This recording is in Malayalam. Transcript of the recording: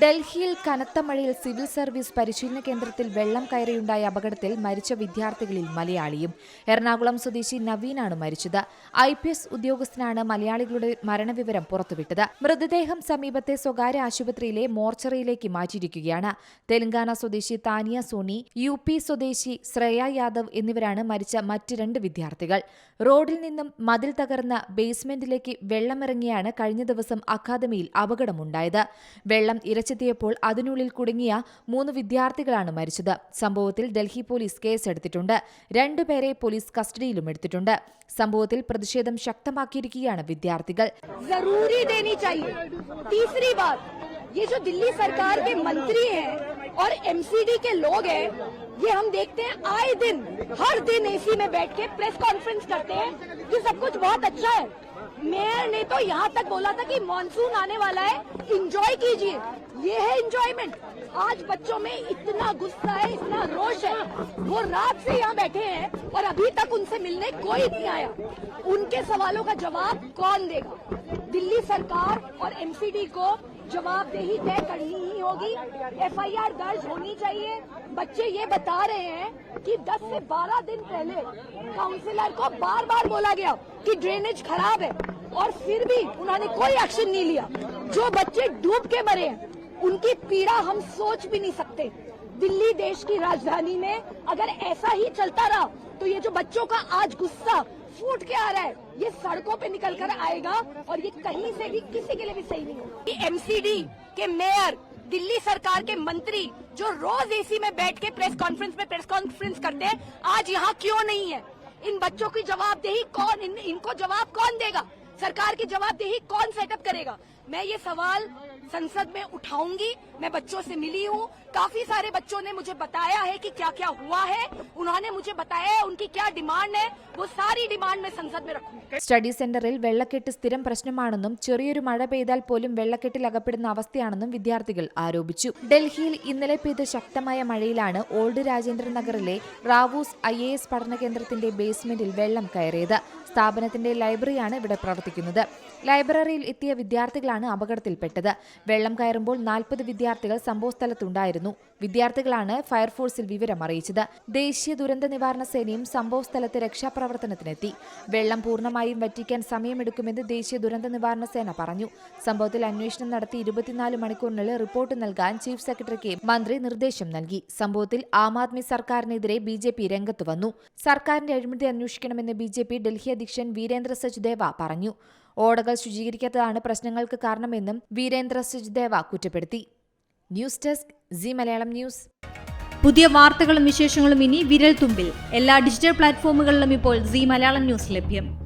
ഡൽഹിയിൽ കനത്ത മഴയിൽ സിവിൽ സർവീസ് പരിശീലന കേന്ദ്രത്തിൽ വെള്ളം കയറിയുണ്ടായ അപകടത്തിൽ മരിച്ച വിദ്യാർത്ഥികളിൽ മലയാളിയും. എറണാകുളം സ്വദേശി നവീനാണ് മരിച്ചത്. ഐ പി എസ് ഉദ്യോഗസ്ഥനാണ് മലയാളികളുടെ മരണവിവരം പുറത്തുവിട്ടത്. മൃതദേഹം സമീപത്തെ സ്വകാര്യ ആശുപത്രിയിലെ മോർച്ചറിയിലേക്ക് മാറ്റിയിരിക്കുകയാണ്. തെലങ്കാന സ്വദേശി താനിയ സോണി യു പി സ്വദേശി ശ്രേയ യാദവ് എന്നിവരാണ് മരിച്ച മറ്റ് രണ്ട് വിദ്യാർത്ഥികൾ. റോഡിൽ നിന്നും മതിൽ തകർന്ന ബേസ്മെന്റിലേക്ക് വെള്ളമിറങ്ങിയാണ് കഴിഞ്ഞ ദിവസം അക്കാദമിയിൽ അപകടമുണ്ടായത്. വെള്ളം ഇരച്ചെത്തിയപ്പോൾ അതിനുള്ളിൽ കുടുങ്ങിയ മൂന്ന് വിദ്യാർത്ഥികളാണ് മരിച്ചത് സംഭവത്തിൽ ഡൽഹി പോലീസ് കേസെടുത്തിട്ടുണ്ട് രണ്ടുപേരെ പോലീസ് കസ്റ്റഡിയിലും എടുത്തിട്ടുണ്ട് സംഭവത്തിൽ പ്രതിഷേധം ശക്തമാക്കിയിരിക്കുകയാണ് വിദ്യാർത്ഥികൾ जरूरी देनी चाहिए तीसरी बात ये जो दिल्ली सरकार के मंत्री हैं और एमसीडी के लोग हैं ये हम देखते हैं आए दिन हर दिन एसी में बैठ के प्रेस कॉन्फ्रेंस करते हैं ये सब कुछ बहुत अच्छा है मेयर ने तो यहाँ तक बोला था कि मानसून आने वाला है इंजॉय कीजिए। ये है इंजॉयमेंट आज बच्चों में इतना गुस्सा है, इतना रोष है। वो रात से यहाँ बैठे हैं और अभी तक उनसे मिलने कोई नहीं आया। उनके सवालों का जवाब कौन देगा? दिल्ली सरकार और एमसीडी को जवाबदेही तय करनी ही होगी। एफआईआर दर्ज होनी चाहिए। बच्चे ये बता रहे हैं कि 10 से 12 दिन पहले काउंसिलर को बार बार बोला गया। कि ड्रेनेज खराब है। और फिर भी उन्होंने कोई एक्शन नहीं लिया। जो बच्चे डूब के मरे हैं, उनकी पीड़ा हम सोच भी नहीं सकते। दिल्ली देश की राजधानी में अगर ऐसा ही चलता रहा तो ये जो बच्चों का आज गुस्सा फूट के आ रहा है, ये सड़कों पे निकल कर आएगा और ये कहीं से भी किसी के लिए भी सही नहीं होगा। एमसीडी के मेयर दिल्ली सरकार के मंत्री जो रोज एसी में बैठ के प्रेस कॉन्फ्रेंस में प्रेस कॉन्फ्रेंस करते हैं, आज यहाँ क्यों नहीं है? इन बच्चों की जवाबदेही कौन इन, इनको जवाब कौन देगा? सरकार की जवाबदेही कौन सेटअप करेगा? मैं ये सवाल संसद में उठाऊंगी मैं बच्चों से मिली हूँ काफी सारे बच्चों ने मुझे बताया है कि क्या क्या हुआ है उन्होंने मुझे बताया है उनकी क्या डिमांड है वो सारी डिमांड मैं संसद में रखूंगी സ്റ്റഡി സെന്ററിൽ വെള്ളക്കെട്ട് സ്ഥിരം പ്രശ്നമാണെന്നും ചെറിയൊരു മഴ പെയ്താൽ പോലും വെള്ളക്കെട്ടിൽ അകപ്പെടുന്ന അവസ്ഥയാണെന്നും വിദ്യാർത്ഥികൾ ആരോപിച്ചു ഡൽഹിയിൽ ഇന്നലെ പെയ്ത ശക്തമായ മഴയിലാണ് ഓൾഡ് രാജേന്ദ്ര നഗറിലെ റാവൂസ് ഐ എ എസ് പഠന കേന്ദ്രത്തിന്റെ ബേസ്മെന്റിൽ വെള്ളം കയറിയത് സ്ഥാപനത്തിന്റെ ലൈബ്രറിയാണ് ഇവിടെ പ്രവർത്തിക്കുന്നത് ലൈബ്രറിയിൽ എത്തിയ വിദ്യാർത്ഥികളാണ് അപകടത്തിൽപ്പെട്ടത്. വെള്ളം കയറുമ്പോൾ നാൽപ്പത് വിദ്യാർത്ഥികൾ സംഭവസ്ഥലത്തുണ്ടായിരുന്നു. വിദ്യാർത്ഥികളാണ് ഫയർഫോഴ്സിൽ വിവരം അറിയിച്ചത്. ദേശീയ ദുരന്ത നിവാരണ സേനയും സംഭവസ്ഥലത്ത് രക്ഷാപ്രവർത്തനത്തിനെത്തി. വെള്ളം പൂർണമായും വറ്റിക്കാൻ സമയമെടുക്കുമെന്ന് ദേശീയ ദുരന്ത നിവാരണ സേന പറഞ്ഞു. സംഭവത്തിൽ അന്വേഷണം നടത്തി ഇരുപത്തിനാല് മണിക്കൂറിനുള്ളിൽ റിപ്പോർട്ട് നൽകാൻ ചീഫ് സെക്രട്ടറിക്ക് മന്ത്രി നിർദ്ദേശം നൽകി. സംഭവത്തിൽ ആം ആദ്മി സർക്കാരിനെതിരെ ബി ജെ പി രംഗത്ത് വന്നു. സർക്കാരിന്റെ അഴിമതി അന്വേഷിക്കണമെന്ന് ബി ജെ പി ഡൽഹി അധ്യക്ഷൻ വീരേന്ദ്ര സച്ദേവ പറഞ്ഞു. ഓടകൾ ശുചീകരിക്കാത്തതാണ് പ്രശ്നങ്ങൾക്ക് കാരണമെന്നും വീരേന്ദ്ര സിജ്ദേവ കുറ്റപ്പെടുത്തി. News desk Zee Malayalam news. പുതിയ വാർത്തകളും വിശേഷങ്ങളും ഇനി വിരൽ തുമ്പിൽ എല്ലാ ഡിജിറ്റൽ പ്ലാറ്റ്ഫോമുകളിലും ഇപ്പോൾ സി മലയാളം ന്യൂസ് ലഭ്യം.